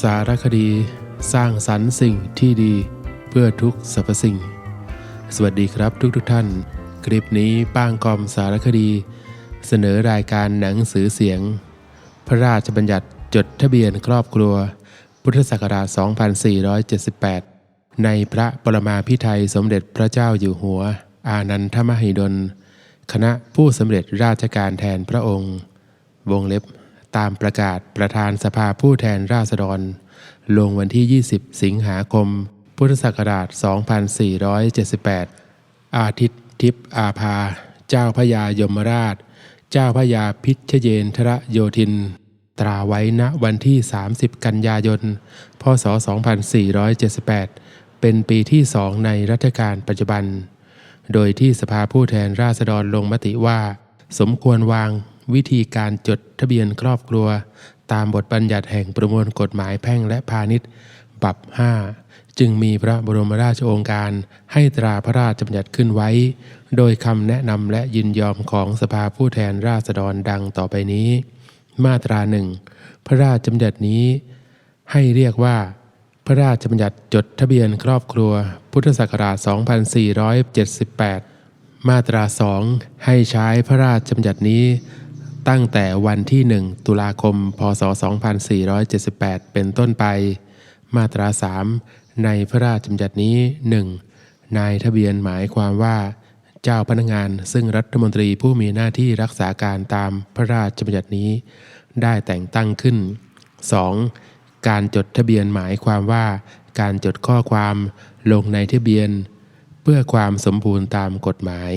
สารคดี สร้างสรรค์สิ่งที่ดีเพื่อทุกสรรพสิ่ง สวัสดีครับทุกทุกท่าน คลิปนี้ป้างกอมสารคดี เสนอรายการหนังสือเสียง พระราชบัญญัติจดทะเบียนครอบครัว พุทธศักราช 2478 ในพระปรมาภิไธยสมเด็จพระเจ้าอยู่หัว อานันทมหิดล คณะผู้สำเร็จราชการแทนพระองค์ วงเล็บ ตามประกาศประธานสภาผู้แทนราษฎร ลงวันที่ 20 สิงหาคม พุทธศักราช 2478 อาทิตย์ทิพย์อาภา เจ้าพระยายมราช เจ้าพระยาพิชเยนทรโยธิน ตราไว้ณวันที่ 30 กันยายน พศ 2478 เป็นปีที่สองในรัชกาลปัจจุบัน โดยที่สภาผู้แทนราษฎรลงมติว่า สมควรวาง วิธีการจดทะเบียนครอบครัว ตามบทบัญญัติแห่งประมวลกฎหมายแพ่งและพาณิชย์บับ5จึงมีพระบรมราชโองการให้ตราพระราชบัญญัติขึ้นไว้ โดยคำแนะนำและยินยอมของสภาผู้แทนราษฎรดังต่อไปนี้ มาตราหนึ่งพระราชบัญญัตินี้ ให้เรียกว่า พระราชบัญญัติจดทะเบียนครอบครัว พุทธศักราช 2478 มาตราสองให้ใช้พระราชบัญญัตินี้ ตั้งแต่วันที่ 1 ตุลาคม พศ 2478 เป็นต้นไป มาตรา 3 ในพระราชบัญญัตินี้ 1. นายทะเบียนหมายความว่า เจ้าพนักงานซึ่งรัฐมนตรีผู้มีหน้าที่รักษาการตามพระราชบัญญัตินี้ ได้แต่งตั้งขึ้น 2. การจดทะเบียนหมายความว่า การจดข้อความลงในทะเบียน เพื่อความสมบูรณ์ตามกฎหมาย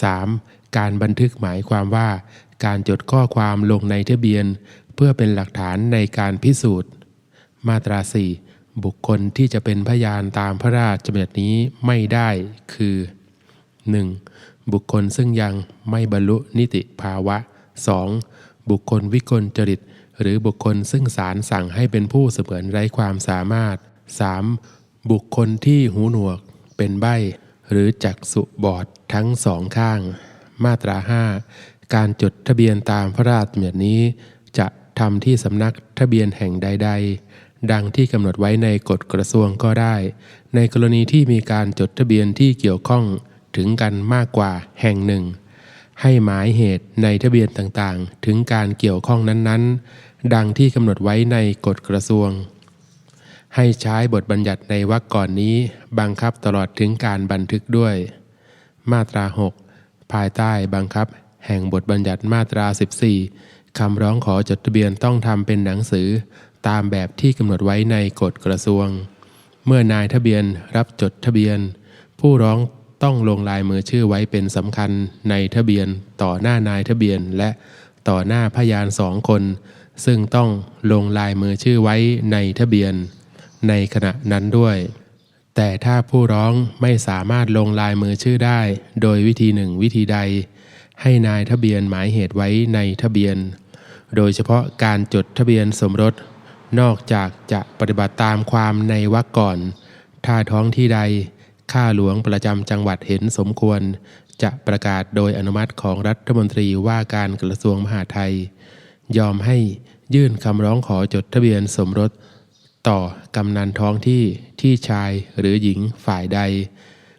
3. การบันทึกหมายความว่า การจดข้อความลงในทะเบียน เพื่อเป็นหลักฐานในการพิสูจน์ มาตรา 4 บุคคลที่จะเป็นพยานตามพระราชบัญญัตินี้ไม่ได้คือ 1. บุคคลซึ่งยังไม่บรรลุนิติภาวะ 2. บุคคลวิกลจริต หรือบุคคลซึ่งศาลสั่งให้เป็นผู้เสมือนไร้ความสามารถ 3. บุคคลที่หูหนวก เป็นใบหรือจักษุบอดทั้งสองข้าง มาตรา 5 การจดทะเบียนตามพระราชบัญญัตินี้ จะทำที่สำนักทะเบียนแห่งใด ๆ ดังที่กำหนดไว้ในกฎกระทรวงก็ได้ ในกรณีที่มีการจดทะเบียนที่เกี่ยวข้องถึงกันมากกว่าแห่งหนึ่ง ให้หมายเหตุในทะเบียนต่างๆ ถึงการเกี่ยวข้องนั้นๆ ดังที่กำหนดไว้ในกฎกระทรวง ให้ใช้บทบัญญัติในวรรคก่อนนี้ บังคับตลอดถึงการบันทึกด้วย มาตรา 6 ภายใต้บังคับ แห่งบทบัญญัติมาตรา 14 คำร้องขอจดทะเบียนต้องทำเป็นหนังสือ ตามแบบที่กำหนดไว้ในกฎกระทรวง เมื่อนายทะเบียนรับจดทะเบียน ผู้ร้องต้องลงลายมือชื่อไว้เป็นสำคัญในทะเบียนต่อหน้านายทะเบียนและต่อหน้าพยานสองคน ซึ่งต้องลงลายมือชื่อไว้ในทะเบียน ในขณะนั้นด้วย แต่ถ้าผู้ร้องไม่สามารถลงลายมือชื่อได้ โดยวิธีหนึ่งวิธีใด ให้นายทะเบียนหมายเหตุไว้ในทะเบียน โดยเฉพาะการจดทะเบียนสมรส นอกจากจะปฏิบัติตามความในวรรคก่อน ถ้าท้องที่ใด ข้าหลวงประจำจังหวัดเห็นสมควร จะประกาศโดยอนุมัติของรัฐมนตรีว่าการกระทรวงมหาดไทย ยอมให้ยื่นคำร้องขอจดทะเบียนสมรส ต่อกำนันท้องที่ที่ชายหรือหญิงฝ่ายใด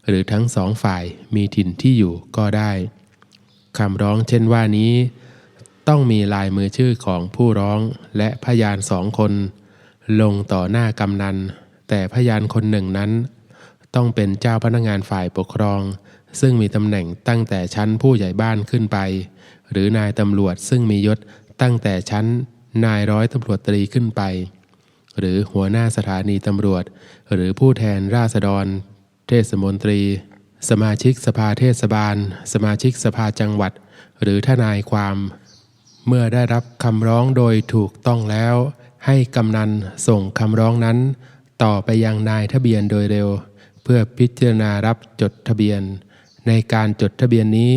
หรือทั้งสองฝ่ายมีถิ่นที่อยู่ก็ได้ คำร้องเช่นว่านี้ ต้องมีลายมือชื่อของผู้ร้องและพยานสองคน ลงต่อหน้ากำนัน แต่พยานคนหนึ่งนั้น ต้องเป็นเจ้าพนักงานฝ่ายปกครอง ซึ่งมีตำแหน่งตั้งแต่ชั้นผู้ใหญ่บ้านขึ้นไป หรือนายตำรวจซึ่งมียศตั้งแต่ชั้นนายร้อยตำรวจตรีขึ้นไป หรือหัวหน้าสถานีตำรวจ หรือผู้แทนราษฎร เทศมนตรี สมาชิกสภาเทศบาล สมาชิกสภาจังหวัด หรือทนายความ เมื่อได้รับคำร้องโดยถูกต้องแล้ว ให้กำนันส่งคำร้องนั้น ต่อไปยังนายทะเบียนโดยเร็ว เพื่อพิจารณารับจดทะเบียน ในการจดทะเบียนนี้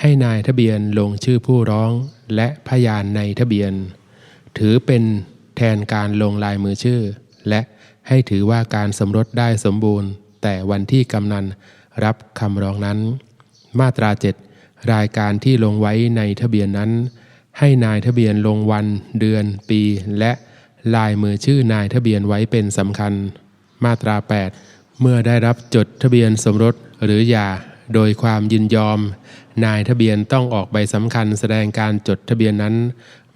ให้นายทะเบียนลงชื่อผู้ร้องและพยานในทะเบียน ถือเป็นแทนการลงลายมือชื่อ และให้ถือว่าการสมรสได้สมบูรณ์ แต่วันที่กำนัน รับคำร้องนั้น มาตรา7รายการที่ลงไว้ในทะเบียนนั้น ให้นายทะเบียนลงวัน เดือน ปี และลายมือชื่อนายทะเบียนไว้เป็นสำคัญ มาตรา 8 เมื่อได้รับจดทะเบียนสมรสหรือหย่าโดยความยินยอม นายทะเบียนต้องออกใบสำคัญแสดงการจดทะเบียนนั้น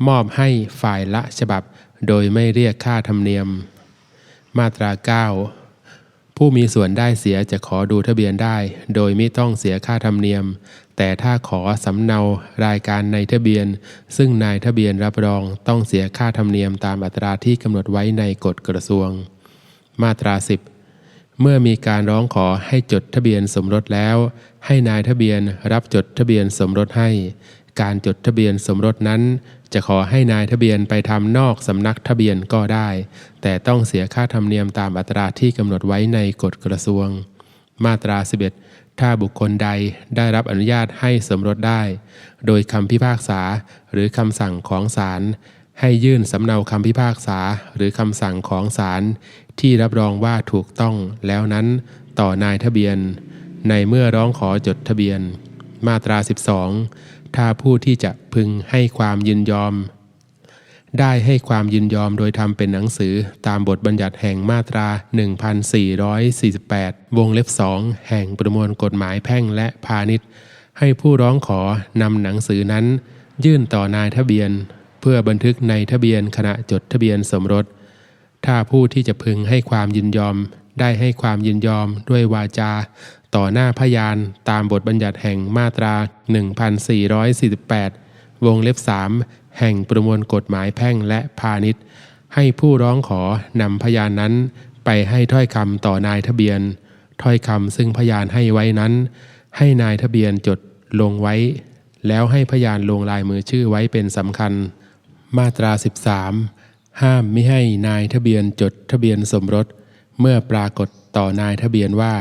มอบให้ฝ่ายละฉบับ โดยไม่เรียกค่าธรรมเนียม มาตรา 9 ผู้มีส่วนได้เสียจะขอดูทะเบียนได้ โดยไม่ต้องเสียค่าธรรมเนียม แต่ถ้าขอสำเนารายการในทะเบียน ซึ่งนายทะเบียนรับรองต้องเสียค่าธรรมเนียมตามอัตราที่กำหนดไว้ในกฎกระทรวง มาตรา 10 เมื่อมีการร้องขอให้จดทะเบียนสมรสแล้ว ให้นายทะเบียนรับจดทะเบียนสมรสให้ การจดทะเบียนสมรสนั้น จะขอให้นายทะเบียนไปทำนอกสำนักทะเบียนก็ได้ แต่ต้องเสียค่าธรรมเนียมตามอัตราที่กำหนดไว้ในกฎกระทรวง มาตรา 11 ถ้าบุคคลใดได้รับอนุญาตให้สมรสได้ โดยคำพิพากษาหรือคำสั่งของศาลให้ยื่นสำเนาคำพิพากษาหรือคำสั่งของศาลที่รับรองว่าถูกต้องแล้วนั้นต่อนายทะเบียน ในเมื่อร้องขอจดทะเบียน มาตรา 12 ถ้าผู้ที่จะพึงให้ความยินยอม ได้ให้ความยินยอมโดยทำเป็นหนังสือตามบทบัญญัติแห่งมาตรา 1448 วงเล็บ2แห่งประมวลกฎหมายแพ่งและพาณิชย์ ให้ผู้ร้องขอนำหนังสือนั้น ยื่นต่อนายทะเบียน เพื่อบันทึกในทะเบียนขณะจดทะเบียนสมรส ถ้าผู้ที่จะพึงให้ความยินยอมได้ให้ความยินยอมด้วยวาจา ต่อหน้าพยานตามบทบัญญัติแห่งมาตรา 1448 วงเล็บ 3 แห่งประมวลกฎหมายแพ่งและพาณิชย์ ให้ผู้ร้องขอนำพยานนั้น ไปให้ถ้อยคำต่อนายทะเบียน ถ้อยคำซึ่งพยานให้ไว้นั้น ให้นายทะเบียนจดลงไว้ แล้วให้พยานลงลายมือชื่อไว้เป็นสำคัญ มาตรา 13 ห้ามไม่ให้นายทะเบียนจดทะเบียนสมรส เมื่อปรากฏต่อนายทะเบียนว่า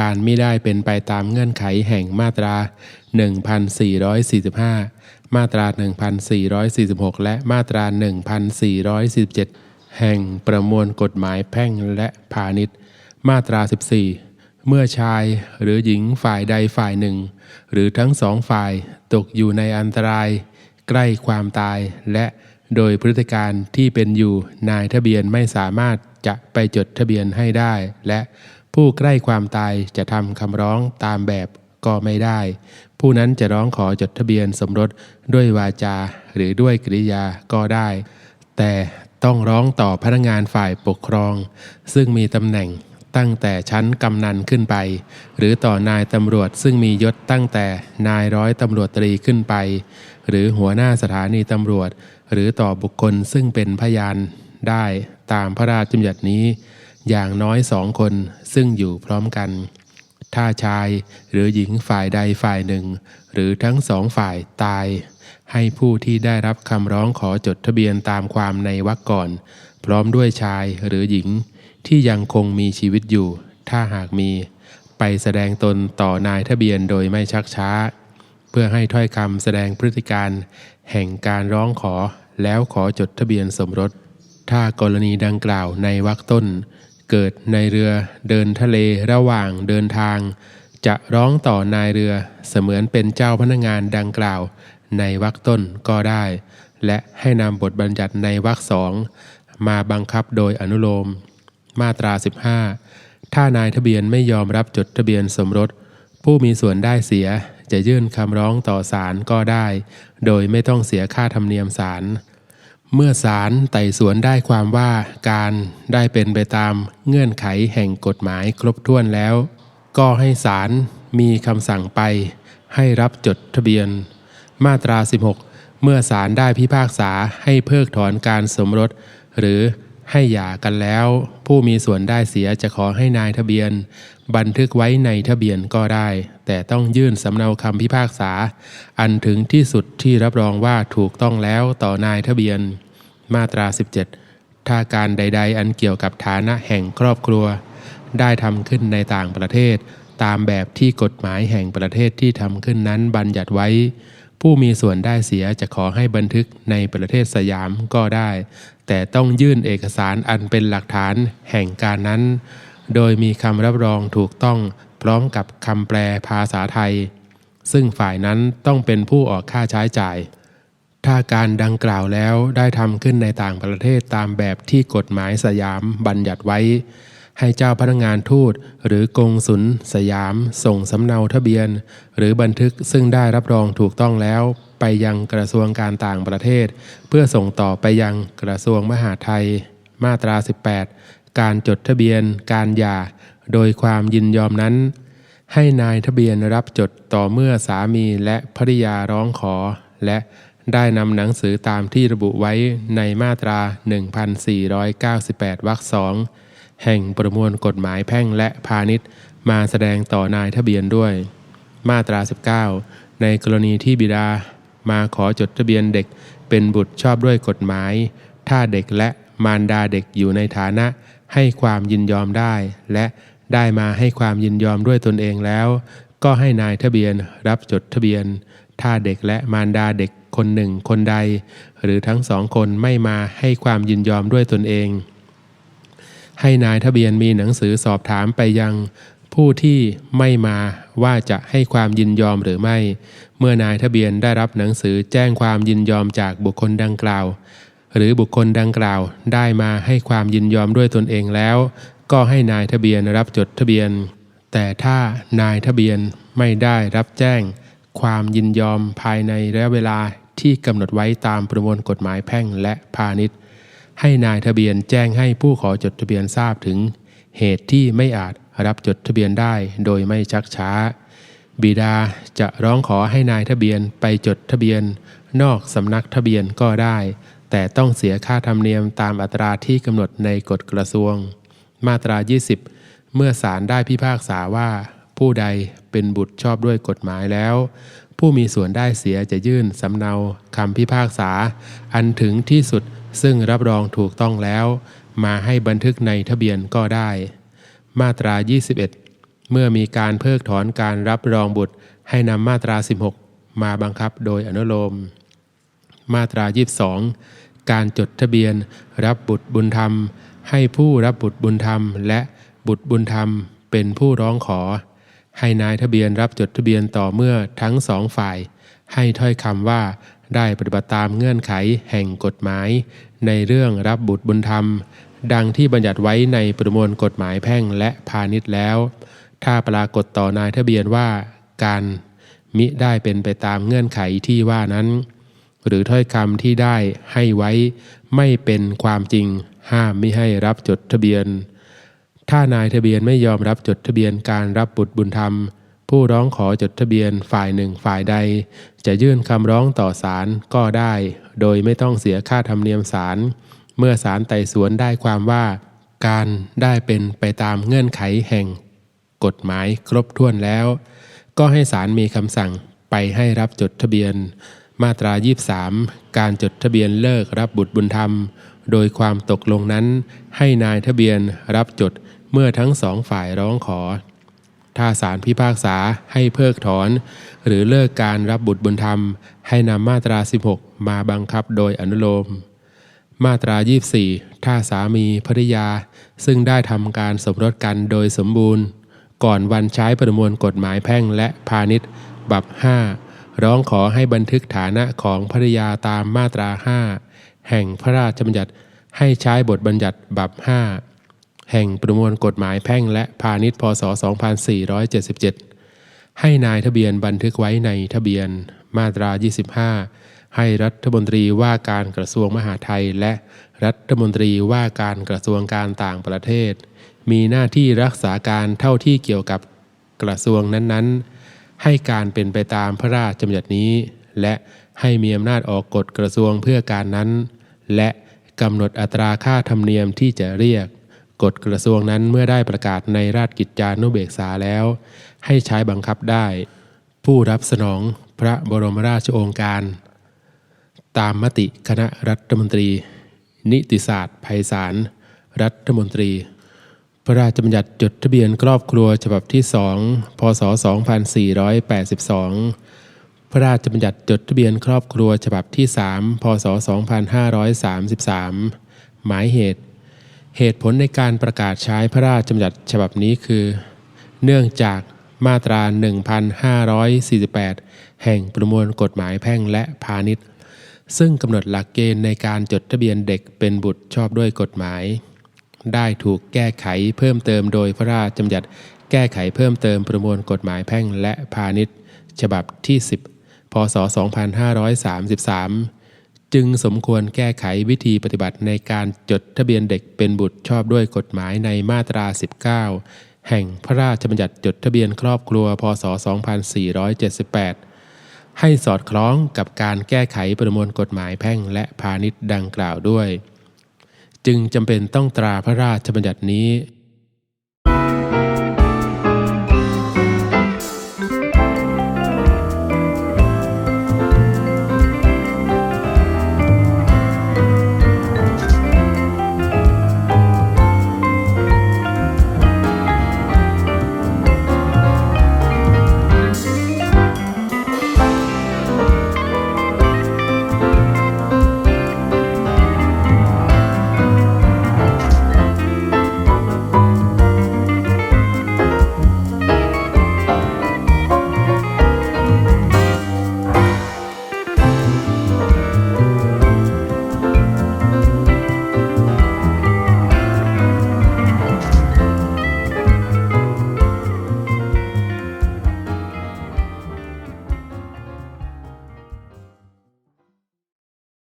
การไม่ได้เป็นไปตามเงื่อนไขแห่งมาตรา 1445 มาตรา 1446 และมาตรา 1447 แห่งประมวลกฎหมายแพ่งและพาณิชย์ มาตรา 14 เมื่อชายหรือหญิงฝ่ายใดฝ่ายหนึ่ง หรือทั้งสองฝ่ายตกอยู่ในอันตราย ใกล้ความตายและโดยพฤติการที่เป็นอยู่นายทะเบียนไม่สามารถจะไปจดทะเบียนให้ได้ และ ผู้ใกล้ความตายจะทำคำร้องตามแบบก็ไม่ได้ ผู้นั้นจะร้องขอจดทะเบียนสมรสด้วยวาจาหรือด้วยกริยาก็ได้ แต่ต้องร้องต่อพนักงานฝ่ายปกครอง ซึ่งมีตำแหน่งตั้งแต่ชั้นกำนันขึ้นไป หรือต่อนายตำรวจซึ่งมียศตั้งแต่นายร้อยตำรวจตรีขึ้นไป หรือหัวหน้าสถานีตำรวจ หรือต่อบุคคลซึ่งเป็นพยานได้ตามพระราชบัญญัตินี้ อย่างน้อยสองคนซึ่งอยู่พร้อมกัน ถ้าชายหรือหญิงฝ่ายใดฝ่ายหนึ่ง หรือทั้งสองฝ่ายตาย ให้ผู้ที่ได้รับคำร้องขอจดทะเบียนตามความในวรรคก่อน พร้อมด้วยชายหรือหญิงที่ยังคงมีชีวิตอยู่ ถ้าหากมี ไปแสดงตนต่อนายทะเบียนโดยไม่ชักช้า เพื่อให้ถ้อยคำแสดงพฤติการ แห่งการร้องขอแล้วขอจดทะเบียนสมรส ถ้ากรณีดังกล่าวในวรรคต้น เกิดในเรือเดินทะเลระหว่างเดินทาง จะร้องต่อนายเรือเสมือนเป็นเจ้าพนักงานดังกล่าว ในวรรคต้นก็ได้ และให้นำบทบัญญัติในวรรคสองมาบังคับโดยอนุโลม มาตรา 15 ถ้านายทะเบียนไม่ยอมรับจดทะเบียนสมรส ผู้มีส่วนได้เสียจะยื่นคำร้องต่อศาลก็ได้ โดยไม่ต้องเสียค่าธรรมเนียมศาล เมื่อศาลไต่สวนได้ความว่าการได้เป็นไปตามเงื่อนไขแห่งกฎหมายครบถ้วนแล้ว ก็ให้ศาลมีคำสั่งไป ให้รับจดทะเบียน มาตรา 16 เมื่อศาลได้พิพากษาให้เพิกถอนการสมรส หรือให้หย่ากันแล้ว ผู้มีส่วนได้เสียจะขอให้นายทะเบียน บันทึกไว้ในทะเบียนก็ได้ แต่ต้องยื่นสำเนาคำพิพากษา อันถึงที่สุดที่รับรองว่าถูกต้องแล้วต่อนายทะเบียน มาตรา 17 ถ้าการใด ๆ อันเกี่ยวกับฐานะแห่งครอบครัว ได้ทำขึ้นในต่างประเทศ ตามแบบที่กฎหมายแห่งประเทศที่ทำขึ้นนั้นบัญญัติไว้ ผู้มีส่วนได้เสียจะขอให้บันทึกในประเทศสยามก็ได้ แต่ต้องยื่นเอกสารอันเป็นหลักฐานแห่งการนั้น โดยมีคำรับรองถูกต้องพร้อมกับคำแปลภาษาไทย ซึ่งฝ่ายนั้นต้องเป็นผู้ออกค่าใช้จ่าย ถ้าการดังกล่าวแล้วได้ทำขึ้นในต่างประเทศตามแบบที่กฎหมายสยามบัญญัติไว้ ให้เจ้าพนักงานทูตหรือกงสุลสยาม ส่งสำเนาทะเบียน หรือบันทึกซึ่งได้รับรองถูกต้องแล้ว ไปยังกระทรวงการต่างประเทศ เพื่อส่งต่อไปยังกระทรวงมหาดไทยมาตรา 18 การจดทะเบียนการหย่า โดยความยินยอมนั้น ให้นายทะเบียนรับจดต่อเมื่อสามีและภริยาร้องขอ และได้นำหนังสือตามที่ระบุไว้ในมาตรา 1498 วรรคสองแห่งประมวลกฎหมายแพ่งและพาณิชย์ มาแสดงต่อนายทะเบียนด้วย มาตรา 19 ในกรณีที่บิดา มาขอจดทะเบียนเด็กเป็นบุตรชอบด้วยกฎหมาย ถ้าเด็กและมารดาเด็กอยู่ในฐานะ ให้ความยินยอมได้ และได้มาให้ความยินยอมด้วยตนเองแล้ว ก็ให้นายทะเบียนรับจดทะเบียน ถ้าเด็กและมารดาเด็กคนหนึ่งคนใด หรือทั้งสองคนไม่มาให้ความยินยอมด้วยตนเอง ให้นายทะเบียนมีหนังสือสอบถามไปยัง ผู้ที่ไม่มาว่าจะให้ความยินยอมหรือไม่ เมื่อนายทะเบียนได้รับหนังสือแจ้งความยินยอมจากบุคคลดังกล่าว หรือบุคคลดังกล่าวได้มาให้ความยินยอมด้วยตนเองแล้ว ก็ให้นายทะเบียนรับจดทะเบียน แต่ถ้านายทะเบียนไม่ได้รับแจ้ง ความยินยอมภายในระยะเวลาที่กำหนดไว้ตามประมวลกฎหมายแพ่งและพาณิชย์ ให้นายทะเบียนแจ้งให้ผู้ขอจดทะเบียนทราบถึง เหตุที่ไม่อาจรับจดทะเบียนได้โดยไม่ชักช้า บิดาจะร้องขอให้นายทะเบียนไปจดทะเบียน นอกสำนักทะเบียนก็ได้ แต่ต้องเสียค่าธรรมเนียมตามอัตราที่กำหนดในกฎกระทรวง มาตรา 20 เมื่อศาลได้พิพากษาว่า ผู้ใดเป็นบุตรชอบด้วยกฎหมายแล้ว ผู้มีส่วนได้เสียจะยื่นสำเนาคำพิพากษา อันถึงที่สุดซึ่งรับรองถูกต้องแล้ว มาให้บันทึกในทะเบียนก็ได้ มาตรา 21 เมื่อมีการเพิกถอนการรับรองบุตรให้นำมาตรา 16 มาบังคับโดยอนุโลม มาตรา 22 การจดทะเบียน รับบุตรบุญธรรม ให้ผู้รับบุตรบุญธรรม และบุตรบุญธรรมเป็นผู้ร้องขอ ให้นายทะเบียนรับจดทะเบียนต่อเมื่อทั้งสองฝ่าย ให้ถ้อยคำว่าได้ปฏิบัติตามเงื่อนไขแห่งกฎหมาย ในเรื่องรับบุตรบุญธรรม ดังที่บัญญัติไว้ในประมวลกฎหมายแพ่งและพาณิชย์แล้ว ถ้าปรากฏต่อนายทะเบียนว่าการมิได้เป็นไปตามเงื่อนไขที่ว่านั้น หรือถ้อยคำที่ได้ให้ไว้ ไม่เป็นความจริง ห้ามไม่ให้รับจดทะเบียน ถ้านายทะเบียนไม่ยอมรับจดทะเบียนการรับบุตรบุญธรรม ผู้ร้องขอจดทะเบียนฝ่ายหนึ่งฝ่ายใด จะยื่นคำร้องต่อศาลก็ได้ โดยไม่ต้องเสียค่าธรรมเนียมศาลเมื่อศาลไต่สวนได้ความว่า การได้เป็นไปตามเงื่อนไขแห่ง กฎหมายครบถ้วนแล้ว ก็ให้ศาลมีคำสั่งไปให้รับจดทะเบียน มาตรา 23 การจดทะเบียนเลิกรับบุตรบุญธรรม โดยความตกลงนั้นให้นายทะเบียนรับจดเมื่อทั้งสองฝ่ายร้องขอ ถ้าศาลพิพากษาให้เพิกถอน หรือเลิกการรับบุตรบุญธรรม ให้นำมาตรา 16 มาบังคับโดยอนุโลม มาตรา 24 ถ้าสามีภริยา ซึ่งได้ทำการสมรสกันโดยสมบูรณ์ ก่อนวันใช้ประมวลกฎหมายแพ่งและพาณิชย์บับ5 ร้องขอให้บันทึกฐานะของภริยาตามมาตรา 5 แห่งพระราชบัญญัติให้ใช้บทบัญญัติบับ 5 แห่งประมวลกฎหมายแพ่งและพาณิชย์พศ 2477 ให้นายทะเบียนบันทึกไว้ในทะเบียนมาตรา 25 ให้รัฐมนตรีว่าการกระทรวงมหาดไทย และรัฐมนตรีว่าการกระทรวงการต่างประเทศ มีหน้าที่รักษาการเท่าที่เกี่ยวกับกระทรวงนั้นๆ ให้การเป็นไปตามพระราชบัญญัตินี้ และให้มีอำนาจออกกฎกระทรวงเพื่อการนั้น และกำหนดอัตราค่าธรรมเนียมที่จะเรียก กฎกระทรวงนั้นเมื่อได้ประกาศในราชกิจจานุเบกษาแล้ว ให้ใช้บังคับได้ ผู้รับสนองพระบรมราชโองการ ตามมติคณะรัฐมนตรี นิติศาสตร์ไพศาลรัฐมนตรี พระราชบัญญัติจดทะเบียนครอบครัวฉบับที่2พศ 2482 พระราชบัญญัติจดทะเบียนครอบครัวฉบับที่3พศ 2533 หมายเหตุ เหตุผลในการประกาศใช้พระราชบัญญัติฉบับนี้คือ เนื่องจากมาตรา 1548 แห่งประมวลกฎหมายแพ่งและพาณิชย์ ซึ่งกำหนดหลักเกณฑ์ในการจดทะเบียนเด็กเป็นบุตรชอบด้วยกฎหมาย ได้ถูกแก้ไขเพิ่มเติมโดยพระราชบัญญัติแก้ไขเพิ่มเติมประมวลกฎหมายแพ่งและพาณิชย์ ฉบับที่ 10 พศ 2533 จึงสมควรแก้ไขวิธีปฏิบัติในการจดทะเบียนเด็กเป็นบุตรชอบด้วยกฎหมายในมาตรา 19 แห่งพระราชบัญญัติจดทะเบียนครอบครัว พศ 2478 ให้สอดคล้องกับการแก้ไขประมวลกฎหมายแพ่งและพาณิชย์ดังกล่าวด้วย จึงจำเป็นต้องตราพระราชบัญญัตินี้